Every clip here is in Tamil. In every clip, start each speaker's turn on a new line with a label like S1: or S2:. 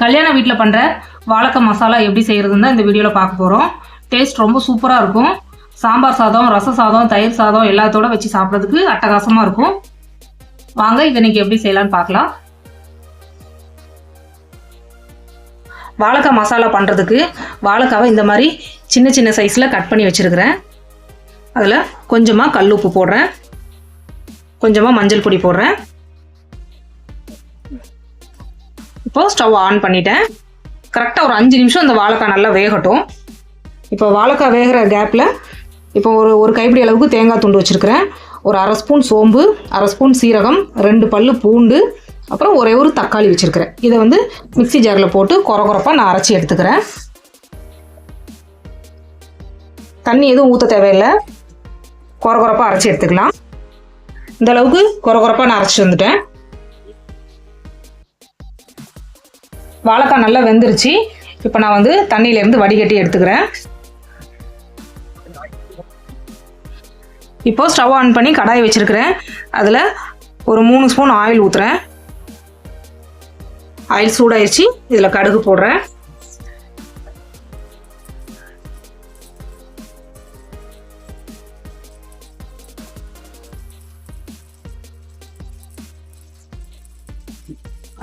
S1: கல்யாண வீட்டில் பண்ணுற வாழைக்காய் மசாலா எப்படி செய்கிறதுன்னு தான் இந்த வீடியோவில் பார்க்க போகிறோம் டேஸ்ட் ரொம்ப சூப்பராக இருக்கும். சாம்பார் சாதம் ரச சாதம் தயிர் சாதம் எல்லாத்தோட வச்சு சாப்பிட்றதுக்கு அட்டகாசமாக இருக்கும். வாங்க இதை இன்னைக்கு எப்படி செய்யலாம்னு பார்க்கலாம். வாழைக்காய் மசாலா பண்ணுறதுக்கு வாழைக்காவை இந்த மாதிரி சின்ன சின்ன சைஸில் கட் பண்ணி வச்சுருக்கிறேன். அதில் கொஞ்சமாக கல் உப்பு போடுறேன். கொஞ்சமாக மஞ்சள் பொடி போடுறேன். இப்போ ஸ்டவ் ஆன் பண்ணிட்டேன். கரெக்டாக ஒரு அஞ்சு நிமிஷம் இந்த வாழைக்காய் நல்லா வேகட்டும். இப்போ வாழைக்காய் வேகிற கேப்பில் இப்போ ஒரு ஒரு கைப்பிடி அளவுக்கு தேங்காய் துண்டு வச்சுருக்கிறேன். ஒரு அரை ஸ்பூன் சோம்பு அரை ஸ்பூன் சீரகம் ரெண்டு பல் பூண்டு அப்புறம் ஒரே ஒரு தக்காளி வச்சுருக்கிறேன். இதை வந்து மிக்சி ஜாரில் போட்டு குறை குறைப்பாக நான் அரைச்சி எடுத்துக்கிறேன். தண்ணி எதுவும் ஊற்ற தேவையில்லை. குறை குறைப்பாக அரைச்சி எடுத்துக்கலாம். இந்த அளவுக்கு குறை குறைப்பாக நான் அரைச்சி வந்துட்டேன். வாழைக்காய் நல்லா வெந்துருச்சு. இப்போ நான் வந்து தண்ணியிலேருந்து வடிகட்டி எடுத்துக்கிறேன். இப்போது ஸ்டவ் ஆன் பண்ணி கடாய் வச்சுருக்கிறேன். அதில் ஒரு மூணு ஸ்பூன் ஆயில் ஊற்றுறேன் ஆயில் சூடாயிடுச்சு இதில் கடுகு போடுறேன்.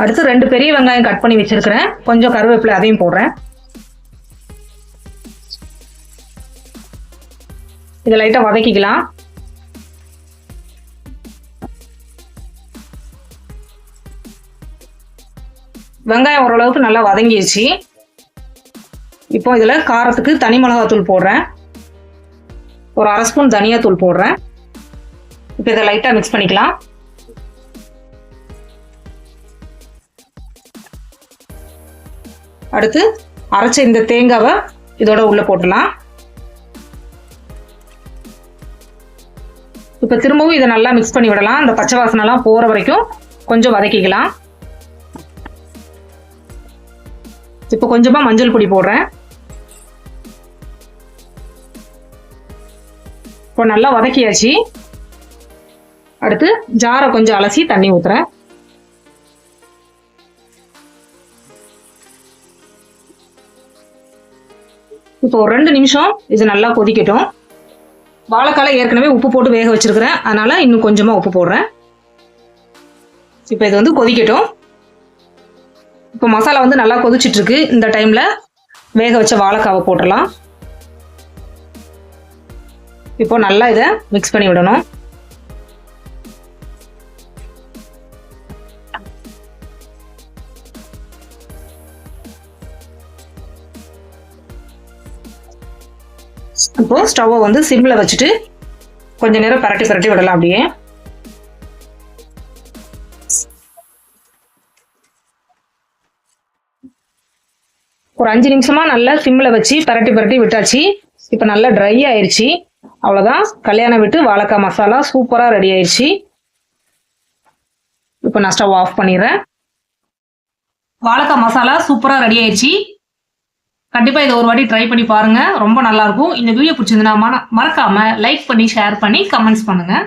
S1: அடுத்து ரெண்டு பெரிய வெங்காயம் கட் பண்ணி வச்சிருக்கிறேன். கொஞ்சம் கருவேப்பிலை அதையும் போடுறேன். இதை லைட்டாக வதக்கிக்கலாம். வெங்காயம் ஓரளவுக்கு நல்லா வதங்கிடுச்சு இப்போ இதில் காரத்துக்கு தனி மிளகாத்தூள் போடுறேன். ஒரு அரை ஸ்பூன் தனியாத்தூள் போடுறேன். இப்போ இதை லைட்டாக மிக்ஸ் பண்ணிக்கலாம். அடுத்து அரைச்ச இந்த தேங்காவை இதோட உள்ள போட்டலாம். இப்போ திரும்பவும் இதை நல்லா மிக்ஸ் பண்ணி விடலாம். அந்த பச்சை வாசனைலாம் போகிற வரைக்கும் கொஞ்சம் வதக்கிக்கலாம். இப்போ கொஞ்சமாக மஞ்சள் பொடி போடுறேன். இப்போ நல்லா வதக்கியாச்சு. அடுத்து ஜாரை கொஞ்சம் அலசி தண்ணி ஊற்றுறேன் இப்போ ஒரு ரெண்டு நிமிஷம் இது நல்லா கொதிக்கட்டும். வாழைக்காலை ஏற்கனவே உப்பு போட்டு வேக வச்சிருக்கிறேன். அதனால இன்னும் கொஞ்சமாக உப்பு போடுறேன். இப்போ இது வந்து கொதிக்கட்டும். இப்போ மசாலா வந்து நல்லா கொதிச்சிட்ருக்கு. இந்த டைமில் வேக வச்ச வாழைக்காவை போட்டுடலாம். இப்போ நல்லா இதை மிக்ஸ் பண்ணி விடணும். இப்போ ஸ்டவ்வை வந்து சிம்மில் வச்சுட்டு கொஞ்ச நேரம் பரட்டி பரட்டி விடலாம் அப்படியே. ஒரு அஞ்சு நிமிஷமா நல்லா சிம்மில் வச்சு பரட்டி பரட்டி விட்டாச்சு. இப்போ நல்லா ட்ரை ஆயிடுச்சு அவ்வளோதான் கல்யாணம் விட்டு வாழைக்காய் மசாலா சூப்பராக ரெடி ஆயிடுச்சு இப்போ நான் ஸ்டவ் ஆஃப் பண்ணிடுறேன். வாழைக்காய் மசாலா சூப்பராக ரெடி ஆயிடுச்சு கண்டிப்பாக இதை ஒரு வாட்டி ட்ரை பண்ணி பாருங்கள் ரொம்ப நல்லாயிருக்கும் இந்த வீடியோ பிடிச்சிருந்தா மறக்காமல் லைக் பண்ணி ஷேர் பண்ணி கமெண்ட்ஸ் பண்ணுங்கள்